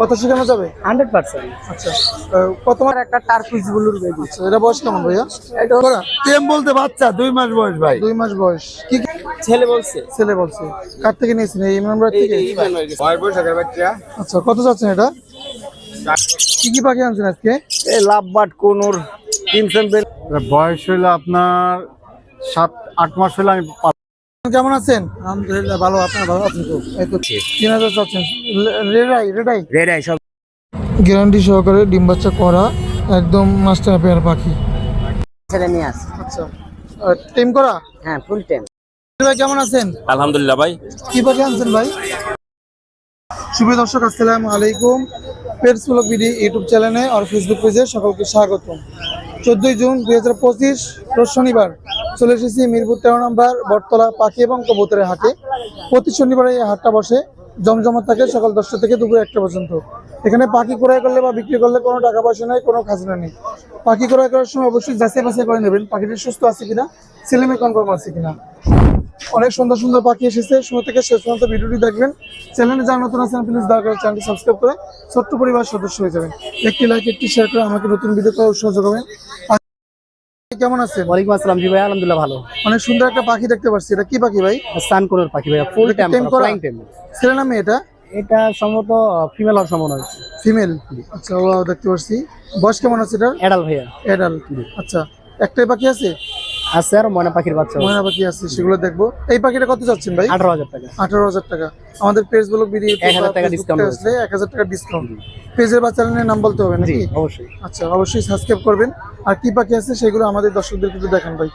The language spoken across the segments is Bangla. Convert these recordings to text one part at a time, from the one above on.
কথা শেখানো যাবে? Hundred percent. আচ্ছা আহ, কত মাস একটা টার্কুইজ ব্লুর বেবি আচ্ছা, এটা বয়স কেমন ভাইয়া? এটা টেম বলতে বাচ্চা দুই মাস বয়স ভাই। দুই মাস বয়স। কি কি? ছেলে বলছে। ছেলে বলছে। কার থেকে নিয়েছেন? এই ইমরান ভাই থেকে? আচ্ছা কত যাচ্ছেন এটা? কি কি পাখি আনছেন আজকে? এই লাভ বাট কোনোর কিমসন বয়স হইল আপনার সাত আট মাস হইলে আমি কেমন আছেন? আলহামদুলিল্লাহ ভালো। আপনার ভালো আছেন তো? এই তিন হাজার চাচ্ছেন। রেডাই রেডাই। রেডাই সব গ্যারান্টি সহকারে ডিম বাচ্চা করা একদম মাস্টার পেয়ার পাখি। ছেলে নিয়ে আস। আচ্ছা। টিম করা? হ্যাঁ ফুল টাইম ভাই কেমন আছেন? আলহামদুলিল্লাহ ভাই। কি পাখি আনছেন ভাই? শুভ দর্শক আসসালামু আলাইকুম। পেটস ব্লগ বিডি ইউটিউব চ্যানেলে আর ফেসবুক পেজে সকলকে স্বাগতম। চোদ্দই জুন দুই হাজার পঁচিশ শনিবার চলে এসেছি মিরপুর তেরো নম্বর বটতলা পাখি এবং কবুতরের হাটে। প্রতি শনিবারে এই হাটটা বসে জমজমা থাকে সকাল দশটা থেকে দুপুর একটা পর্যন্ত। এখানে পাখি ক্রয় করলে বা বিক্রি করলে কোনো টাকা পয়সা নেই, কোনো খাজনা নেই। পাখি ক্রয় করার সময় অবশ্যই যাচাই বাছাই করে নেবেন, পাখিটি সুস্থ আছে কিনা ছেলেমেয়ে কনফার্ম আছে কিনা। অনেক সুন্দর সুন্দর পাখি এসেছে। শুরু থেকে শেষ পর্যন্ত ভিডিওটি দেখবেন। চ্যানেলে যারা নতুন আছেন প্লিজ দয়া করে চ্যানেলটি সাবস্ক্রাইব করে ছোট্ট পরিবার সদস্য হয়ে যাবেন। একটি লাইক একটি শেয়ার করে আমাকে নতুন ভিডিও করার উৎসাহ যোগাবেন কেমন আছেন ওয়ালাইকুম আসসালাম জি ভাই আলহামদুলিল্লাহ ভালো। অনেক সুন্দর একটা পাখি দেখতে পাচ্ছি। এটা কি পাখি ভাই? পাখি ভাই full time Tame flying time ছেলে নামে এটা? এটা সম্ভবত ফিমেল হওয়ার সম্ভাবনা আছে ফিমেল আচ্ছা ও দেখতে পাচ্ছি। বয়স কেমন আছে এটা অ্যাডাল ভাইয়া। এডাল আচ্ছা একটাই পাখি আছে? আছে আর ময়না পাখির বাচ্চা ময়না পাখি আছে সেগুলো দেখব। এই পাখিটা কত চাচ্ছেন ভাই? আঠারো হাজার টাকা। আঠারো হাজার টাকা। আমাদের পেজ ব্লগ ভিডিও 1000 টাকা discount আসলে এক হাজার টাকা ডিসকাউন্ট পেজের বা চ্যানেলের নাম বলতে হবে নাকি? অবশ্যই। আচ্ছা অবশ্যই সাবস্ক্রাইব করবেন। আর কি পাখি আছে সেগুলো আমাদের দর্শকদেরকে একটু দেখান ভাই।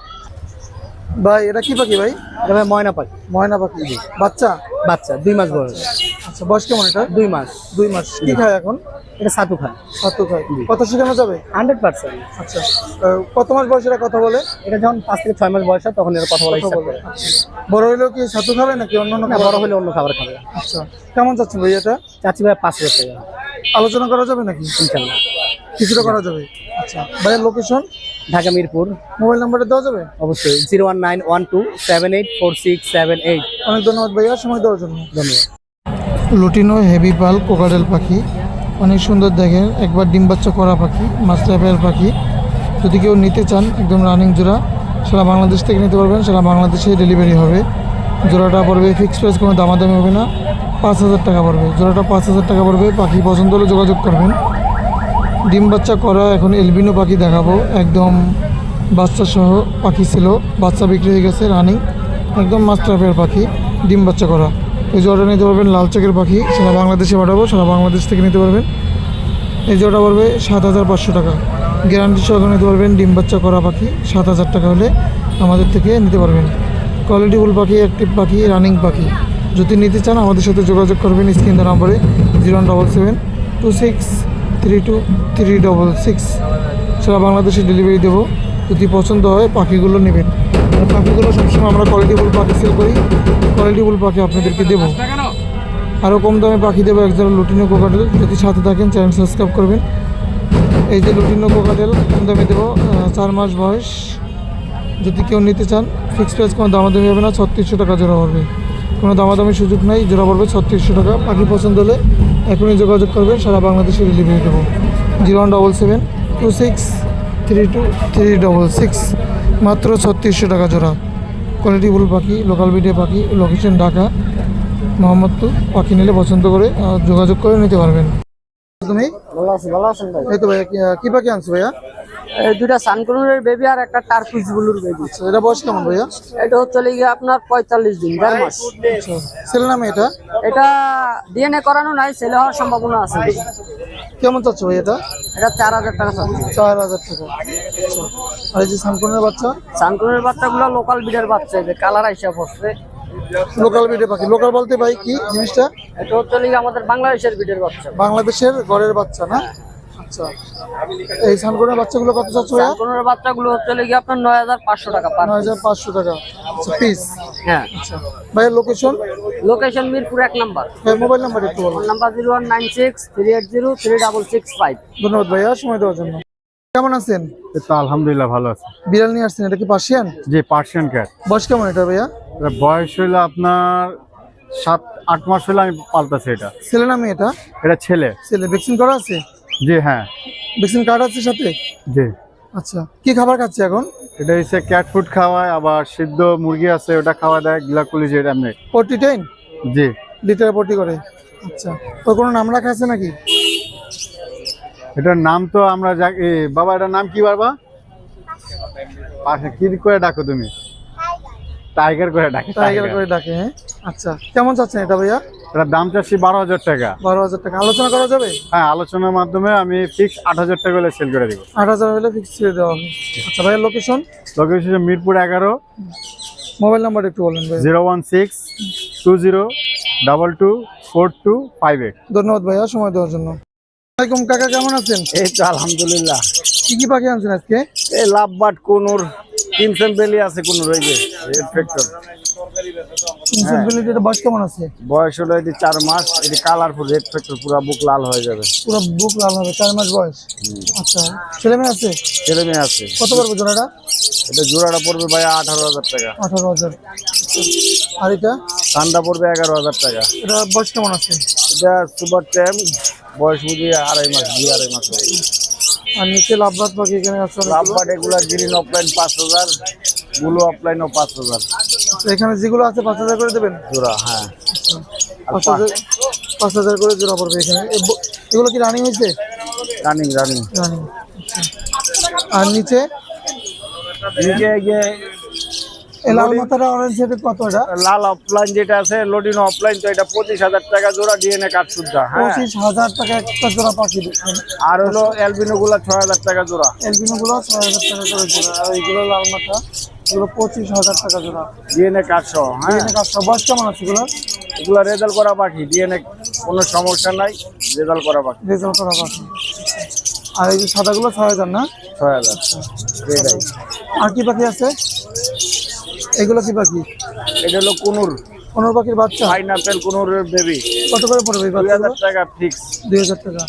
ভাই এটা কি পাখি ভাই? এটা ভাই ময়না পাখি। ময়না পাখি। বাচ্চা? বাচ্চা দুই মাস বয়স। আচ্ছা বয়স কেমন এটা? দুই মাস। দুই মাস। কি খায় এখন? এটা সাতু খায়। সাতু খায়। কত শেখানো যাবে? Hundred percent. আচ্ছা কত মাস বয়সে এটা কথা বলে? এটা যখন পাঁচ থেকে ছয় মাস বয়স হয় তখন এর কথা বলা কথা বলে। বড় হইলেও কি ছাতু খাবে নাকি অন্য অন্য? বড় হলে অন্য খাবার খাবে। আচ্ছা কেমন যাচ্ছে ভাই এটা? চাচ্ছি ভাই পাঁচ হাজার টাকা। আলোচনা করা যাবে নাকি? ইনশাল্লাহ কিছুটা করা যাবে। আচ্ছা ভাইয়ের লোকেশন ঢাকা মিরপুর। মোবাইল নাম্বারটা দেওয়া যাবে? অবশ্যই zero one nine one two seven eight four six seven eight. অনেক ধন্যবাদ ভাইয়া সময় দেওয়ার জন্য। ধন্যবাদ। লুটিনো হেভি পাল কোকাডেল পাখি। অনেক সুন্দর দেখেন। একবার ডিম বাচ্চা করা পাখি মাস্টার পাখি। যদি কেউ নিতে চান, একদম রানিং জোড়া সারা বাংলাদেশ থেকে নিতে পারবেন সারা বাংলাদেশে ডেলিভারি হবে। জোড়াটা পড়বে ফিক্সড প্রাইস, কোনো দামাদামি হবে না। পাঁচ হাজার টাকা পড়বে। জোড়াটা পাঁচ হাজার টাকা পড়বে। পাখি পছন্দ হলে যোগাযোগ করবেন। ডিম বাচ্চা করা এখন এলবিনো পাখি দেখাবো। একদম বাচ্চা সহ পাখি ছিল। বাচ্চা বিক্রি হয়ে গেছে, রানিং। একদম মাস্টার পাখি, ডিম বাচ্চা করা। এই জোড়াটা নিতে পারবেন লাল চোখের পাখি। সারা বাংলাদেশে পাঠাবো, সারা বাংলাদেশ থেকে নিতে পারবেন। এই জোড়া পড়বে সাত হাজার পাঁচশো টাকা। গ্যারান্টি সহকারে নিতে পারবেন ডিম বাচ্চা করা পাখি, সাত হাজার টাকা হলে আমাদের থেকে নিতে পারবেন। কোয়ালিটিফুল পাখি অ্যাক্টিভ পাখি রানিং পাখি। যদি নিতে চান আমাদের সাথে যোগাযোগ করবেন স্ক্রিন নাম্বারে zero double seven two six three two three double six. সারা বাংলাদেশে ডেলিভারি দেবো। যদি পছন্দ হয় পাখিগুলো নেবেন। পাখিগুলো সবসময় আমরা কোয়ালিটিফুল পাখি সেল করি। কোয়ালিটিফুল পাখি আপনাদেরকে দেবো। আরও কম দামে পাখি দেবো এক জোড়া লুটিনো কোকাটেল। যদি সাথে থাকেন চ্যানেল সাবস্ক্রাইব করবেন। এই যে লুটিনো কোকাটেল, কম দামে দেবো চার মাস বয়স। যদি কেউ নিতে চান ফিক্স প্রাইস কোনো দামাদামি হবে না, ছত্রিশশো টাকা জোড়া পড়বে। কোনো দামাদামির সুযোগ নেই, জোড়া পড়বে ছত্রিশশো টাকা। পাখি পছন্দ হলে এখনই যোগাযোগ করবেন, সারা বাংলাদেশে ডেলিভারি দেবো। Zero one double seven two six three two three double six মাত্র ছত্রিশশো টাকা জোড়া। কোয়ালিটি ফুল পাখি লোকাল ভিডিও পাখি লোকেশন ঢাকা। মোহাম্মদপুর পাখি নিলে পছন্দ করে যোগাযোগ করে নিতে পারবেন। তুমি? ভালো আছেন ভালো আছেন ভাই। এই তো ভাইয়া কি- পাখি আনছো ভাইয়া? দুইটা সানকুনুরের বেবি আর একটা টার্কুইজ ব্লুর বেবি এটা বয়স কেমন ভাইয়া? এটা হচ্ছে গিয়ে আপনার পঁয়তাল্লিশ দিন দেড় মাস। ছেলে নামে এটা? এটা ডিএনএ করানো নাই ছেলে হওয়ার সম্ভাবনা আছে। কেমন চাচ্ছ ভাই এটা? এটা চার হাজার টাকা চাচ্ছে। চার হাজার টাকা। আচ্ছা আর এই যে সানকনের বাচ্চা? সানকুনের বাচ্চাগুলো লোকাল বিডের বাচ্চা এই যে কালার আইসা পড়ছে লোকাল বিডে পাখি। লোকাল বলতে ভাই কি জিনিসটা? এটা হচ্ছে আমাদের বাংলাদেশের বিডের বাচ্চা। বাংলাদেশের ঘরের বাচ্চা না? আচ্ছা। এই সানকনের বাচ্চাগুলো কত চাচ্ছ সানকুনের বাচ্চাগুলো হচ্ছে গিয়ে আপনার নয় হাজার পাঁচশো টাকা পার নয় হাজার পাঁচশো টাকা। আচ্ছা পিস হ্যাঁ। আচ্ছা। ভাইয়ের লোকেশন লোকেশন মিরপুর এক নাম্বার। মোবাইল নাম্বার একটু বলুন। Number zero one nine six three eight zero three double six five. ধন্যবাদ ভাইয়া সময় দেওয়ার জন্য। কেমন আছেন? তো আলহামদুলিল্লাহ ভালো আছে। বিড়াল নিয়ে আসছেন এটা কি পার্সিয়ান যে পার্সিয়ান ক্যাট বয়স কেমন এটা ভাইয়া? বয়স হইল আপনার সাত আট মাস হলে আমি পাল্টাছি এটা। ছেলে না মেয়ে এটা? এটা ছেলে। ছেলে ভ্যাকসিন করা আছে? জি হ্যাঁ। ভ্যাকসিন কার্ড আছে সাথে? জি। আচ্ছা কি খাবার খাচ্ছে এখন? এটা হচ্ছে ক্যাট ফুড খাওয়ায় আবার সিদ্ধ মুরগি আছে ওটা খাওয়া দেয় গিলাকুলি যেটা এমনি। Forty ten? জি। লিটার পটি করে। আচ্ছা ওর কোনো নাম রাখা আছে নাকি? এটার নাম তো আমরা যা- এ, বাবা এটার নাম কি বাবা? পাশে কি করে ডাকো তুমি? টাইগার করে ডাকে টাইগার টাইগার। করে ডাকে হ্যাঁ? আচ্ছা কেমন চাচ্ছেন এটা ভাইয়া? এটার দাম চাচ্ছি বারো হাজার টাকা। বারো হাজার টাকা। আলোচনা করা যাবে? হ্যাঁ আলোচনার মাধ্যমে আমি ফিক্স আট হাজার টাকা হলে সেল করে দিব। আট হাজার হলে ফিক্স করে দেওয়া হবে। আচ্ছা ভাইয়া লোকেশন লোকেশন মিরপুর এগারো। মোবাইল নাম্বার একটু বলেন zero one six two zero double two four two five eight. ধন্যবাদ ভাইয়া সময় দেওয়ার জন্য। ওয়ালাইকুম কাকা কেমন আছেন? এই তো আলহামদুলিল্লাহ। কি কি পাখি আনছেন আজকে? এই লাভ বাট কোনুর কিমসেন বেলি আছে কোন রয়েছে ফ্যাক্টর ইনসেন্সিবিলিটির বয়স কেমন আছে? বয়স হলো এটি চার মাস এটি কালারফুল রেড ফ্যাক্টর পুরো বুক লাল হয়ে যাবে। পুরো বুক লাল হবে চার মাস বয়স? আচ্ছা ছেলে মেয়ে আছে? ছেলে মেয়ে আছে। কত পড়বে জোড়াটা? এটা জোড়াটা পড়বে ভাই আঠারো হাজার টাকা। আঠারো হাজার। আর এটা? ঠান্ডা পড়বে এগারো হাজার টাকা। এটা বয়স কেমন আছে? এটা সুপার ট্যাম বয়স বুঝিয়ে আড়াই মাস দুই আড়াই মাস আর নিচে লাভবাদ পাখি এখানে আছে লাভ এগুলা গ্রিন অফলাইন পাঁচ হাজার ব্লু অফলাইনও পাঁচ হাজার। এখানে যেগুলো আছে পাঁচ হাজার করে দেবেন? জোড়া হ্যাঁ। পাঁচ হাজার পাঁচ হাজার করে জোড়া পড়বে এখানে। এগুলো কি রানিং হয়েছে? রানিং রানিং রানিং আর নিচে? লাল মাথাটা অরেঞ্জ সেটের কত এটা? লাল অফলাইন যেটা আছে লোডিন অফলাইন তো এটা পঁচিশ হাজার টাকা জোড়া ডিএনএ সুদ্ধা হ্যাঁ। পঁচিশ হাজার টাকা একটা জোড়া পাখি আর হলো এলবিনো গুলা ছয় হাজার টাকা জোড়া। এলবিনো গুলো ছয় হাজার টাকা করে জোড়া। আর এইগুলো লাল মাথা? এগুলো পঁচিশ হাজার টাকা জোড়া। ডিএনএ কার্ড সহ হ্যাঁ। কাজটা বয়স কেমন আছে এগুলো এগুলা রেজাল্ট করা পাখি ডিএনএ কোনো সমস্যা নাই রেজাল্ট করা পাখি রেজাল্ট করা পাখি আর এই যে সাদাগুলো ছয় হাজার না? ছয় হাজার। এটাই আর কি পাখি আছে? এগুলো কি পাখি এটা হলো কুনুর। পনেরো পাখির বাচ্চা? পাইনাপেল কুনুর বেবি কত করে পড়বে দুই হাজার টাকা ফিক্স দুই হাজার টাকা।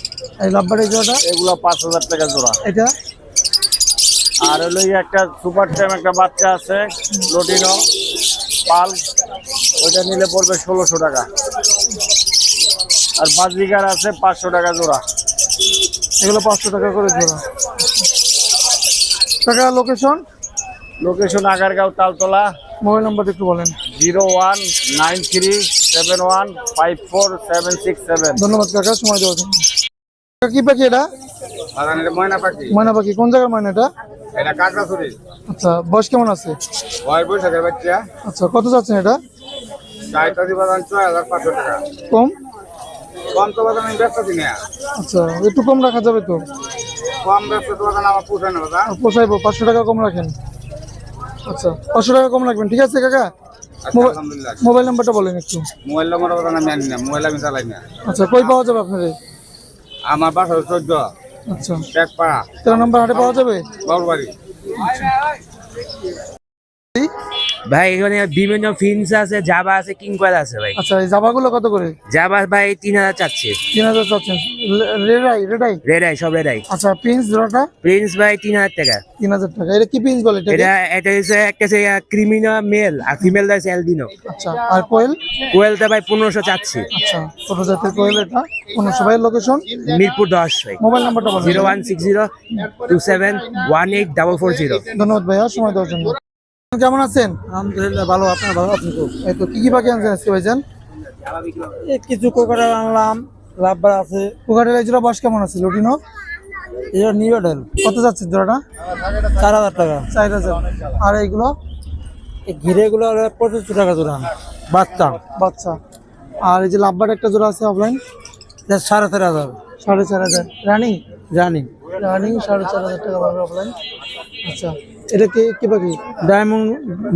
এই লাভবার এই জোড়াটা? এগুলা পাঁচ হাজার টাকা জোড়া। এটা? আর হলো একটা সুপার টাইম একটা বাচ্চা আছে লোডিনো পাল ওইটা নিলে পড়বে ষোলোশো টাকা। আর পাঁচ বিঘার আছে পাঁচশো টাকা জোড়া। এগুলো পাঁচশো টাকা করে জোড়া। টাকা location location Agargaon Taltola. Mobile নাম্বারটা একটু বলেন। Zero one nine three seven one five four seven six seven. ধন্যবাদ কাকা সময় দেওয়ার জন্য। কি পাখি এটা? ময়না পাখি। ময়না পাখি কোন জায়গার ময়না এটা? এটা কাঁকড়া ছুরি আচ্ছা বয়স কেমন আছে? ছয় বৈশাখের বাচ্চা। আচ্ছা কত যাচ্ছেন এটা? চাইতাদি বাজান ছয় হাজার পাঁচশো টাকা। কম? কম তো বাজান আমি ব্যস্ত কিনে আচ্ছা একটু কম রাখা যাবে তো? কম ব্যস্ত তো বাজান আমার পুষে না আর পোষাইবো পাঁচশো টাকা কম রাখেন। আচ্ছা পাঁচশো টাকা কম রাখবেন ঠিক আছে কাকা? মোবাইল আলহামদুলিল্লাহ। মোবাইল নাম্বারটা বলেন একটু। মোবাইল নম্বর আমি আনি না মোবাইল আমি চালাই না। আচ্ছা কই পাওয়া যাবে আপনাদের? আমার বাসা চোদ্দ। আচ্ছা। তেরো নম্বর হাটে পাওয়া যাবে? বাবুবাড়ি ভাই এখানে বিভিন্ন ফিন্স আছে জাবা আছে কিংকয়েল আছে ভাই। আচ্ছা এই জামাগুলো কত করে? জাবা ভাই তিন হাজার চাচ্ছে তিন হাজার চাচ্ছেন রেডাই রেডাই রেডাই সব রেডাই আচ্ছা পিন্স জোড়াটা? প্রিন্স ভাই তিন হাজার টাকা। তিন হাজার টাকা। এটা কি পিন্স বলে? এটা এটা হচ্ছে একটা হচ্ছে ক্রিমিনো মেল আর ফিমেল আছে অ্যালবিনো আচ্ছা আর কোয়েল? কোয়েলটা ভাই পনেরোশো চাচ্ছে আচ্ছা ছোট জাতের কোয়েল এটা। পনেরোশো ভাইয়ের লোকেশন মিরপুর দশ ভাই। মোবাইল নাম্বারটা বলেন zero one six zero two seven one eight double four zero. ধন্যবাদ ভাইয়া সময় দেওয়ার জন্য। কেমন আছেন? আলহামদুলিল্লাহ ভালো আপনার ভালো আপনি তো? কি কি পাখি আনছেন আজকে ভাইজান? এই কিছু কোকাটা আনলাম লাভবার আছে। এই জোড়া বয়স কেমন আছে লুটিনো? এটা নিউ কত যাচ্ছে জোড়াটা? চার হাজার টাকা। চার হাজার। আর এইগুলো? এই ঘিরেগুলো পঁচিশশো টাকা জোড়া। বাচ্চা। বাচ্চা। আর এই যে লাভবার একটা জোড়া আছে অফলাইন এটা সাড়ে চার হাজার। সাড়ে চার হাজার। রানিং? জানি রানিং সাড়ে চার হাজার টাকা পাবে অফলাইন আচ্ছা। এটা কি কি পাখি? ডায়মন্ড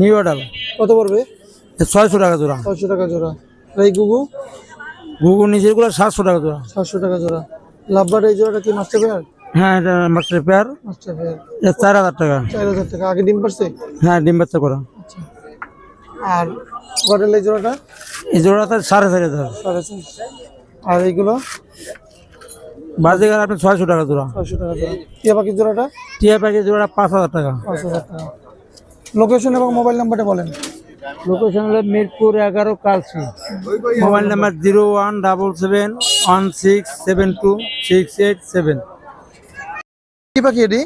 নিউ মডেল কত পড়বে? ছয়শো টাকা জোড়া। ছয়শো টাকা জোড়া। এই গুগু? গুগল নিজেরগুলো সাতশো টাকা জোড়া। সাতশো টাকা জোড়া। লাভবার এই জোড়াটা কি মাস্টার পেয়ার হ্যাঁ এটা মাস্টার পেয়ার মাস্টার পেয়ার এটা চার হাজার টাকা। চার হাজার টাকা। আগে ডিম পারছে? হ্যাঁ ডিম বাচ্চা করা। আচ্ছা। আর গডেল এই জোড়াটা? এই জোড়াটা সাড়ে চার হাজার। সাড়ে চার। আর এইগুলো? বাজিগার আপনি ছয়শো টাকা জোড়া। ছয়শো টাকা জোড়া। টিয়া পাখির জোড়াটা? টিয়া প্যাকেজ জোড়া পাঁচ হাজার টাকা। পাঁচ হাজার টাকা। লোকেশন এবং মোবাইল নাম্বারটা বলেন। লোকেশন হলো মিরপুর এগারো Kalshi. Mobile number zero one double seven one six seven two six eight seven. কি পাখি এটি?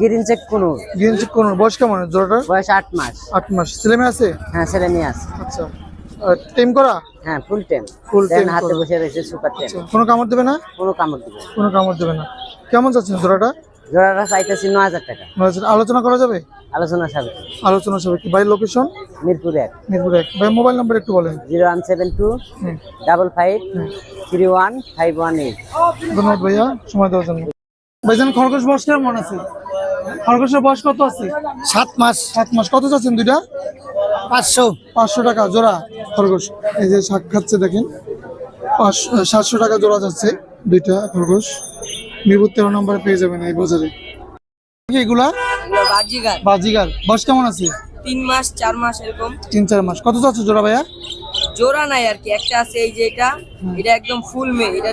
গ্রিন চেক কোনো গ্রিন চিক কোন বয়স কেমন? জোড়াটার? বয়স আট মাস। আট মাস। ছেলে মেয়ে আছে? হ্যাঁ ছেলে মেয়ে আছে। আচ্ছা। টেম করা? হ্যাঁ ফুল টাইম Full দেন হাতে বসে রয়েছে সুপার আচ্ছা, কোনো কামড় দেবে না? কোনো কামড় দিবে না। কোনো কামড় দেবে না। কেমন যাচ্ছেন জোড়াটা? জোড়াটা চাইতেছি ন হাজার টাকা। আলোচনা- আলোচনা করা যাবে? আলোচনা সাবে। আলোচনা কি? বাড়ির লোকেশন মিরপুর এক। মিরপুর এক। ভাই মোবাইল নাম্বার একটু বলেন। Zero one seven two. Double five three one five one eight. ধন্যবাদ ভাইয়া। সময় দেওয়ার জন্য। ভাইজান খরগোশ বয়স কেমন আছে? খরগোশের বয়স কত আছে? সাত মাস। সাত মাস। কত চাচ্ছেন দুইটা? পাঁচশো পাঁচশো টাকা জোড়া খরগোশ। এই যে শাক খাচ্ছে দেখেন সাতশো টাকা জোড়া যাচ্ছে দুইটা খরগোশ। মিরপুর তেরো নম্বরে পেয়ে যাবেন এই বাজারে। এগুলা? বাজিগার। বাজিগার। বয়স কেমন আছে? তিন মাস চার মাস এরকম। তিন চার মাস। কত চাচ্ছে জোড়া ভাইয়া? জোড়া নাই আর কি একটা আছে এই যে এটা এটা একদম ফুল মে এটা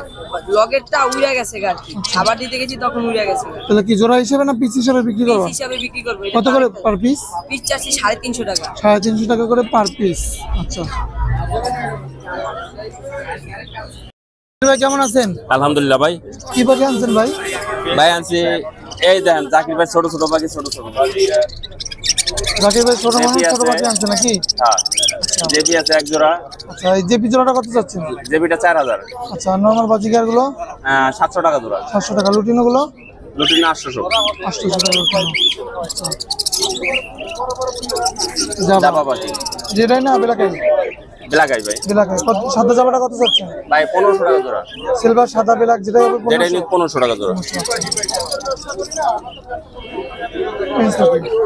লগেরটা উড়ে গেছে আর কি। খাবার দিতে গেছি তখন উড়ে গেছে তাহলে কি জোড়া হিসেবে না পিস হিসেবে বিক্রি করব? পিস হিসাবে বিক্রি করব কত করে পার পিস পিস চাচ্ছি সাড়ে তিনশো টাকা। সাড়ে তিনশো টাকা করে পার পিস আচ্ছা। ভাই কেমন আছেন? আলহামদুলিল্লাহ ভাই। কি পাখি আনছেন ভাই? ভাই আনছি এই দেখেন জাকির ভাই ছোট ছোট পাখি ছোট ছোট জাকির ভাই ছোট মানুষ ছোট পাখি আনছে নাকি? হ্যাঁ। জেবি আছে এক জোড়া। আচ্ছা এই জেপি জোড়াটা কত চাচ্ছেন? চার হাজার। আচ্ছা নর্মাল বাজিকারগুলো? সাতশো টাকা জোড়া। সাতশো টাকা। লুটিনো গুলো? লুটিন আটশোশো। আটশোশো টাকা লুটিনো। আচ্ছা জাবা পাখি যেটাই না বেলাকাই বেলাকাই ভাই। বেলাকাই কত সাদা জামাটা কত চাচ্ছেন ভাই পনেরোশো টাকা জোড়া। সিলভার সাদা বেলাক যেটাই হবে যেটা নিক পনেরোশো টাকা জোড়া।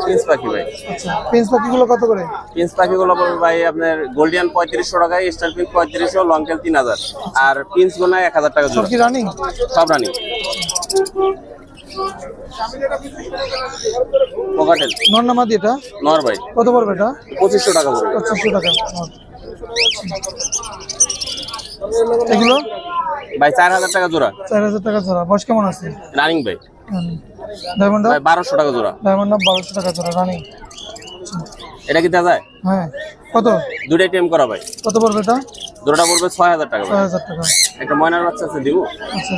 পেন্স পাখি। ভাই। আচ্ছা পেন্স পাখিগুলো কত করে? পিন্স পাখিগুলো পড়বে ভাই আপনার গোল্ডিয়ান পঁয়ত্রিশশো টাকায় স্টার পিন পঁয়ত্রিশশো লং টেল তিন হাজার। আর পিন্স এক হাজার টাকা সব কি রানিং সব রানি পকাটেল নর্নামাদি এটা? নর ভাই। কত পড়বে এটা? পঁচিশশো টাকা পড়বে। পঁচিশশো টাকা। এগুলো? ভাই চার হাজার টাকা জোড়া। চার হাজার টাকা জোড়া। বয়স কেমন আছে? রানিং ভাই। ডায়মন্ড? ভাই বারোশো টাকা জোড়া। ডায়মন্ড বারোশো টাকা জোড়া রানিং। এটা কি দেওয়া যায়? হ্যাঁ। কত? দুটাই টেম করা ভাই। কত পড়বে এটা? দুটোটা পড়বে ছয় হাজার টাকা ছয় হাজার টাকা। একটা ময়নার বাচ্চা আছে দিব? আচ্ছা।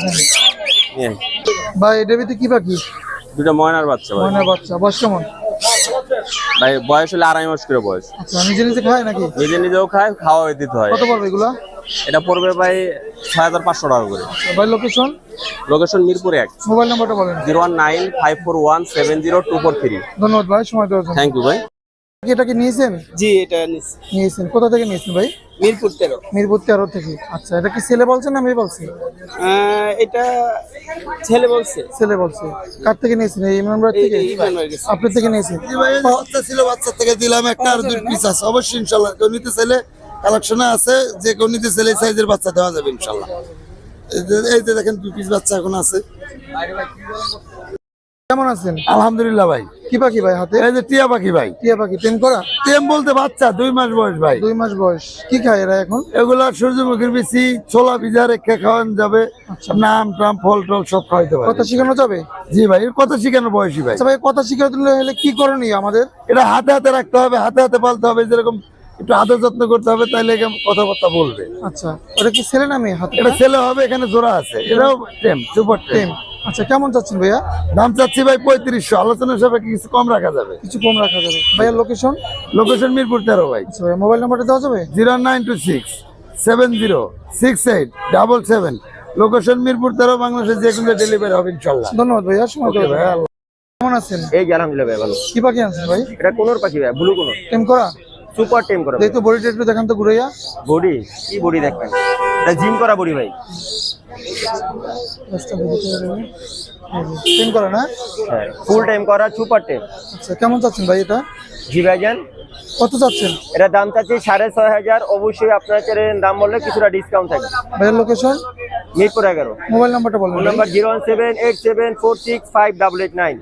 ভাই এটা কি পাখি দুটো ময়নার বাচ্চা ভাই। ময়না বাচ্চা। বয়স কেমন? ভাই বয়স হলে আড়াই মাস করে বয়স। আচ্ছা নিজে নিজে খায় নাকি? নিজে নিজেও খায় খাওয়া দিতে হয়। কত পড়বে এগুলো? এটা পড়বে ভাই ছয় হাজার পাঁচশো টাকা করে। আচ্ছা, ভাই লোকেশন লোকেশন মিরপুর এক। মোবাইল নাম্বারটা বলেন। Zero one nine five four one seven zero two four three. ধন্যবাদ ভাই সময় দেওয়ার থ্যাংক ইউ ভাই। এটা কি নিয়েছেন? জি এটা নিয়েছেন। কোথা থেকে নিয়েছেন ভাই? মিরপুর তেরো। মিরপুর তেরো থেকে। আচ্ছা এটা কি ছেলে বলছেন না মেয়ে বলছে আহ, এটা ছেলে বলছে। ছেলে বলছে। কার থেকে নিয়েছেন? এই ইমরান ভাই থেকে? আপনার থেকে নিয়েছেন। বাচ্চা ছিল বাচ্চা থেকে দিলাম একটা আর দুই পিস আছে। অবশ্যই ইনশাল্লাহ কেউ নিতে চাইলে কালেকশনে আছে। যে কেউ নিতে চাইলে এই সাইজের বাচ্চা দেওয়া যাবে ইনশাল্লাহ। এই যে- এই যে দেখেন দুই পিস বাচ্চা এখন আছে। কেমন আছেন? আলহামদুলিল্লাহ ভাই। কি পাখি ভাই হাতে? এই যে টিয়া পাখি ভাই। টিয়া পাখি টেম করা? টেম বলতে বাচ্চা দুই মাস বয়স ভাই। দুই মাস বয়স। কি খায় এরা এখন? এগুলা সূর্যমুখীর বেশি ছোলা ভিজা রেখে খাওয়ানো যাবে। নাম টাম ফল টল সব খাওয়াইতে পারে। কথা শেখানো যাবে? জি ভাই এর কথা শিখানো বয়সী ভাই। আচ্ছা ভাই কথা দিলে হলে কি করণীয় আমাদের? এটা হাতে হাতে রাখতে হবে হাতে হাতে পালতে হবে যেরকম একটু আদর যত্ন করতে হবে তাইলে কথাবার্তা বলবে। আচ্ছা ওটা কি ছেলে না মেয়ে হাতে? এটা ছেলে হবে এখানে জোড়া আছে। এটাও টেম সুপার টেম আচ্ছা কেমন চাচ্ছেন ভাইয়া? দাম চাচ্ছি ভাই পঁয়ত্রিশশো। আলোচনার সাপেক্ষে কিছু কম রাখা যাবে। কিছু কম রাখা যাবে। ভাইয়ার লোকেশন লোকেশন মিরপুর তেরো ভাই। আচ্ছা ভাইয়া মোবাইল নাম্বারটা দেওয়া যাবে zero nine two six seven zero six eight double seven. Location Mirpur তেরো বাংলাদেশের যে কোনো ডেলিভারি হবে ইনশাল্লাহ। ধন্যবাদ ভাইয়া সময় জন্য। কেমন আছেন? এই আলহামদুলিল্লাহ ভাই ভালো। কি পাখি আনছেন ভাই? এটা কোনোর পাখি ভাই ব্লু কোনো টেম করা? সুপার টেম করা দেখতো বডিটা একটু দেখান তো ঘুরাইয়া। বডি? কি বডি দেখবেন এটা জিম করা বডি ভাই। টেম করা না? হ্যাঁ ফুল টাইম করা সুপার টেম আচ্ছা কেমন চাচ্ছেন ভাই এটা? জি ভাইজান। কত চাচ্ছেন? এটা দাম চাচ্ছি সাড়ে ছয় হাজার। অবশ্যই আপনার দাম বললে কিছুটা ডিসকাউন্ট থাকবে। ভাইয়ের লোকেশন মিরপুর এগারো। মোবাইল নাম্বারটা বলুন number zero one seven eight seven four six five double eight nine.